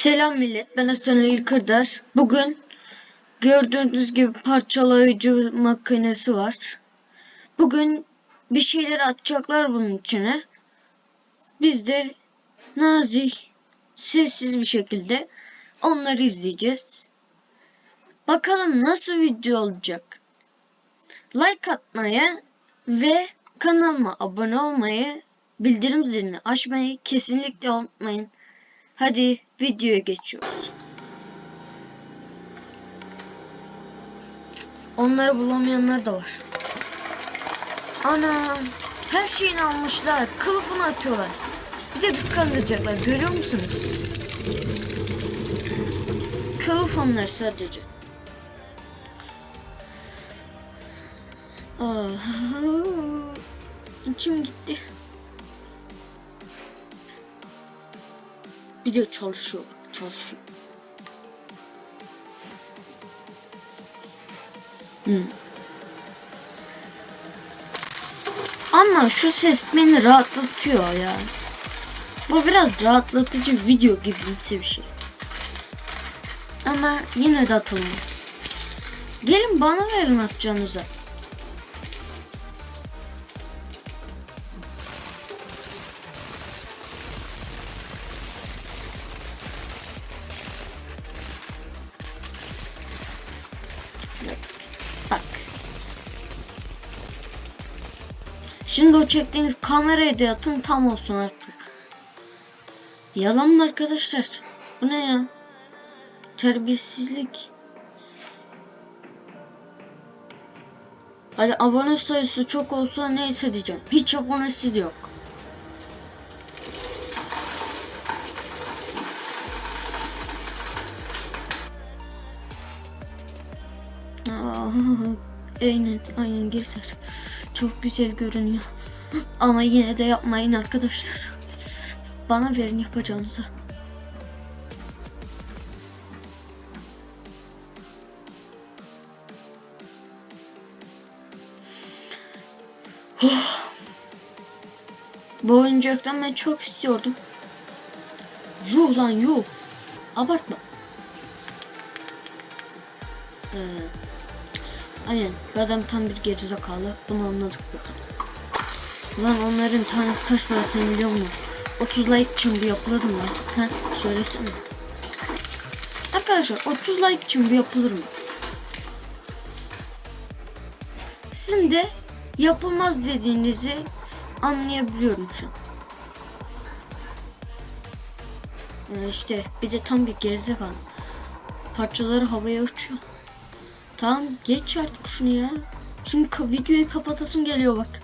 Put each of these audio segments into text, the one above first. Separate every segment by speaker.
Speaker 1: Selam millet, ben Hasan Ali Kırdar. Bugün gördüğünüz gibi parçalayıcı makinesi var. Bugün bir şeyler atacaklar bunun içine. Biz de nazik, sessiz bir şekilde onları izleyeceğiz. Bakalım nasıl video olacak. Like atmayı ve kanalıma abone olmayı, bildirim zilini açmayı kesinlikle unutmayın. Hadi videoya geçiyoruz. Onları bulamayanlar da var. Ana her şeyini almışlar. Kılıfını atıyorlar. Bir de biz kandıracaklar. Görüyor musunuz? Kılıf onlar sadece. Ah, içim gitti. Bir de çalışıyor. Çalışıyor. Hmm. Ama şu ses beni rahatlatıyor ya. Bu biraz rahatlatıcı video gibi bir şey. Ama yine de atılmaz. Gelin bana verin atacağınıza. Şimdi o çektiğiniz kamerayı da atın tam olsun artık. Yalan mı arkadaşlar? Bu ne ya? Terbiyesizlik. Hadi abone sayısı çok olsa neyse diyeceğim. Hiç abonesi de yok. Aynen aynen girser. Çok güzel görünüyor. Ama yine de yapmayın arkadaşlar. Bana verin yapacağınızı. Bu oyuncaktan ben çok istiyordum. Yuh lan yuh. Abartma. Ee, aynen. Bu adam tam bir gerizekalı. Bunu anladık bu kadar. Lan onların tanesi kaç para sen biliyor musun? 30 like için bir yapılır mı? Ha söylesene. Arkadaşlar 30 like için bir yapılır mı? Sizin de yapılmaz dediğinizi anlayabiliyorum şu an. Ee, işte bir de tam bir gerizekalı. Parçaları havaya uçuyor. Tamam geç artık şunu ya. Şimdi videoyu kapatasım geliyor bak.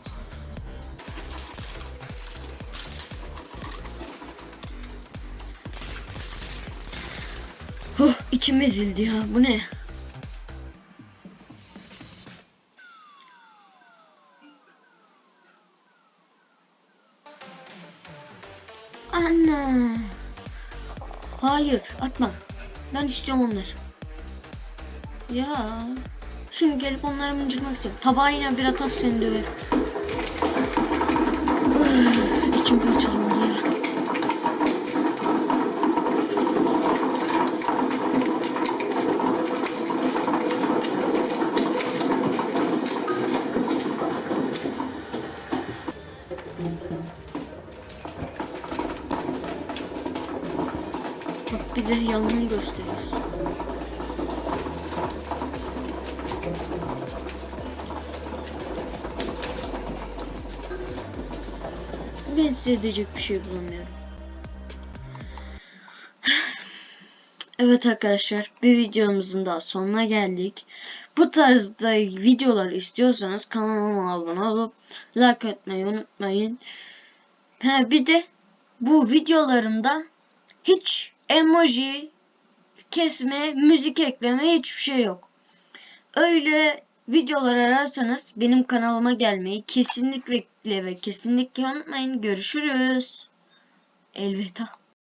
Speaker 1: Huh içim ezildi ya bu ne? Anne. Hayır atma. Ben istiyorum onları. Ya. Şimdi gelip onları mıncırmak istiyorum. Tabağı yine bir atas seni döverim. Üf, İçim parçalandı ya. Bak bir de yanını gösteriyorsun. Ben size edecek bir şey bulamıyorum. Evet arkadaşlar bir videomuzun daha sonuna geldik. Bu tarzda videolar istiyorsanız kanalıma abone olup like etmeyi unutmayın. Ha, bir de bu videolarımda hiç emoji kesme, müzik ekleme hiçbir şey yok. Öyle videolar ararsanız benim kanalıma gelmeyi kesinlikle ve kesinlikle unutmayın. Görüşürüz. Elveda.